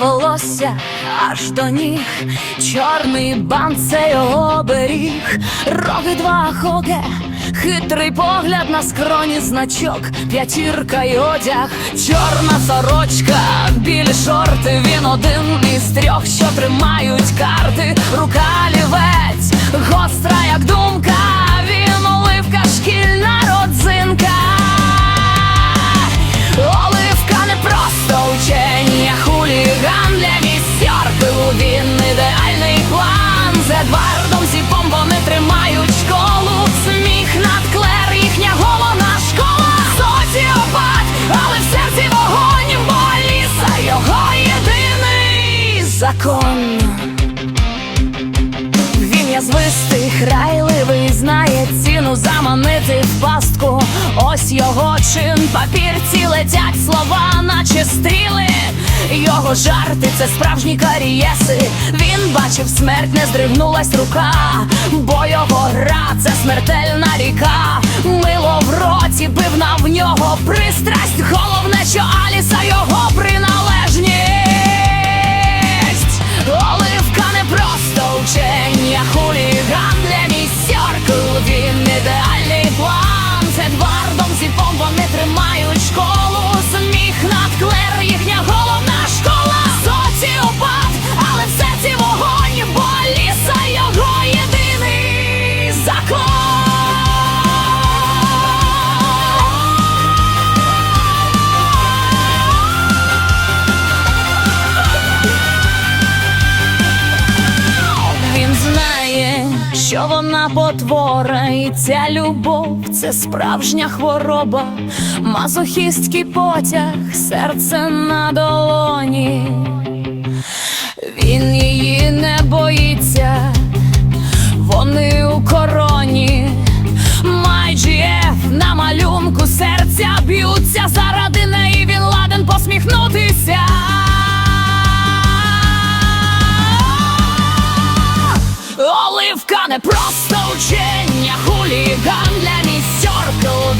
волосся аж до ніг, чорний бант це його беріг, роги два хоге, хитрий погляд на скроні значок, п'ятірка й одяг, чорна сорочка, білі шорти, він один із трьох, що тримають карти, рука закон він язвистий, храйливий, знає ціну заманити в пастку. Ось його чин, папірці летять слова, наче стріли. Його жарти це справжні карієси. Він бачив смерть, не здригнулась рука, бо його гра це смертельна ріка. Мило в роті, пивна в нього пристрасть. Головне, що Аліса його що вона потвора, і ця любов це справжня хвороба, мазохістський потяг, серце на долоні. Він її не боїться, вони у короні. MyGF на малюнку серця б'ються заради неї він ладен посміхнутися. Просто учение хулиган для мистеркл